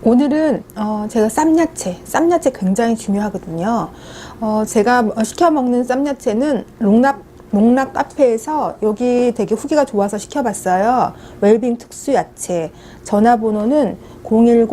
오늘은 어, 제가 쌈야채, 쌈야채 굉장히 중요하거든요. 어, 제가 시켜 먹는 쌈야채는 롱락 롱락 카페에서 여기 되게 후기가 좋아서 시켜봤어요. 웰빙 특수 야채. 전화번호는 010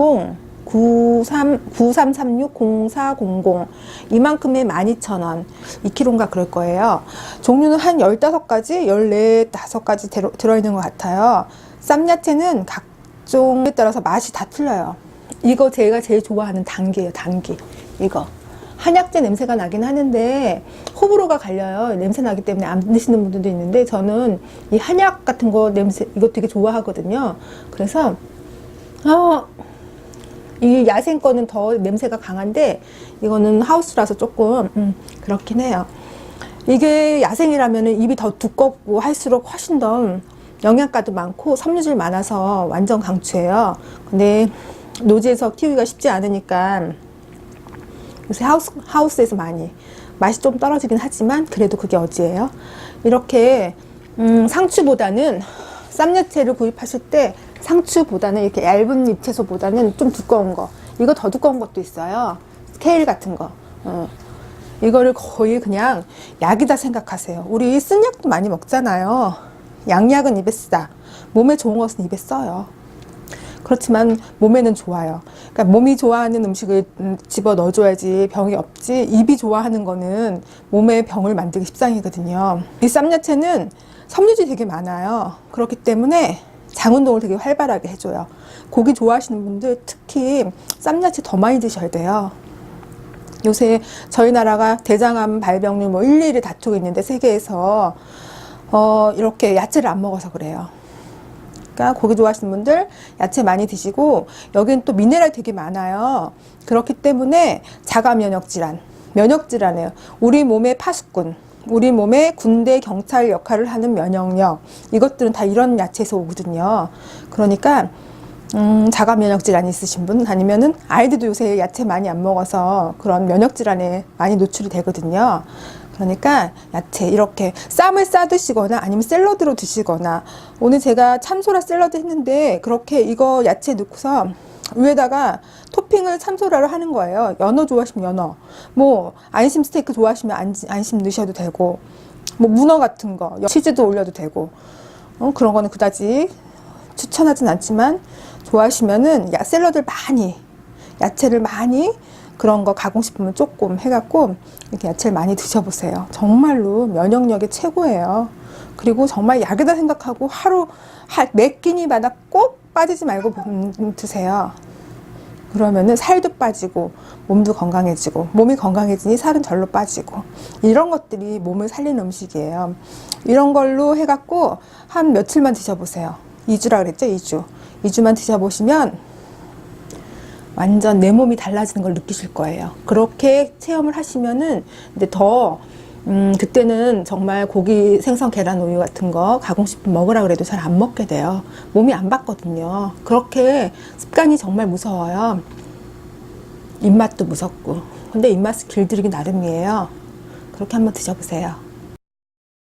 93 9336 0400 이만큼에 12,000원 2kg인가 그럴 거예요. 종류는 한 15가지, 14, 5가지 들어, 들어있는 것 같아요. 쌈야채는 각종에 따라서 맛이 다 틀려요. 이거 제가 제일 좋아하는 단계예요, 단계. 이거. 한약재 냄새가 나긴 하는데 호불호가 갈려요. 냄새 나기 때문에 안 드시는 분들도 있는데 저는 이 한약 같은 거 냄새 이거 되게 좋아하거든요. 그래서 어, 이 야생 거는 더 냄새가 강한데 이거는 하우스라서 조금 음, 그렇긴 해요. 이게 야생이라면 입이 더 두껍고 할수록 훨씬 더 영양가도 많고 섬유질 많아서 완전 강추예요. 근데 노지에서 키우기가 쉽지 않으니까 요새 하우스, 하우스에서 많이 맛이 좀 떨어지긴 하지만 그래도 그게 어지예요. 이렇게 음, 상추보다는 쌈야채를 구입하실 때 상추보다는 이렇게 얇은 잎채소보다는 좀 두꺼운 거 이거 더 두꺼운 것도 있어요. 스케일 같은 거. 어. 이거를 거의 그냥 약이다 생각하세요. 우리 쓴 약도 많이 먹잖아요. 양약은 입에 쓰다. 몸에 좋은 것은 입에 써요. 그렇지만 몸에는 좋아요. 그러니까 몸이 좋아하는 음식을 음, 집어 넣어줘야지 병이 없지. 입이 좋아하는 거는 몸에 병을 만들기 십상이거든요. 이 쌈야채는 섬유질이 되게 많아요. 그렇기 때문에 장 운동을 되게 활발하게 해줘요. 고기 좋아하시는 분들 특히 쌈야채 더 많이 드셔야 돼요. 요새 저희 나라가 대장암 발병률 뭐 1, 2를 다투고 있는데 세계에서 어, 이렇게 야채를 안 먹어서 그래요. 그러니까 고기 좋아하시는 분들 야채 많이 드시고 여기는 또 미네랄 되게 많아요. 그렇기 때문에 자가 면역 질환, 면역 질환이에요. 우리 몸의 파수꾼, 우리 몸의 군대 경찰 역할을 하는 면역력 이것들은 다 이런 야채에서 오거든요. 그러니까 음, 자가 면역 질환이 있으신 분 아니면은 아이들도 요새 야채 많이 안 먹어서 그런 면역 질환에 많이 노출이 되거든요. 그러니까 야채 이렇게 쌈을 싸 드시거나 아니면 샐러드로 드시거나 오늘 제가 참소라 샐러드 했는데 그렇게 이거 야채 넣고서 위에다가 토핑을 참소라로 하는 거예요. 연어 좋아하시면 연어, 뭐 안심 스테이크 좋아하시면 안, 안심 넣으셔도 되고, 뭐 문어 같은 거, 치즈도 올려도 되고, 어, 그런 거는 그다지 추천하진 않지만 좋아하시면은 야 샐러드를 많이 야채를 많이 그런 거 가공식품을 조금 해갖고 이렇게 야채를 많이 드셔보세요. 정말로 면역력이 최고예요. 그리고 정말 약이다 생각하고 하루 몇 끼니마다 꼭 빠지지 말고 음, 드세요. 그러면은 살도 빠지고 몸도 건강해지고 몸이 건강해지니 살은 절로 빠지고 이런 것들이 몸을 살리는 음식이에요. 이런 걸로 해갖고 한 며칠만 드셔보세요. 2주라 그랬죠? 2주. 2주만 드셔보시면 완전 내 몸이 달라지는 걸 느끼실 거예요. 그렇게 체험을 하시면은 이제 더 음, 그때는 정말 고기, 생선, 계란, 우유 같은 거 가공식품 먹으라 그래도 잘 안 먹게 돼요. 몸이 안 받거든요. 그렇게 습관이 정말 무서워요. 입맛도 무섭고. 근데 입맛을 길들이기 나름이에요. 그렇게 한번 드셔보세요.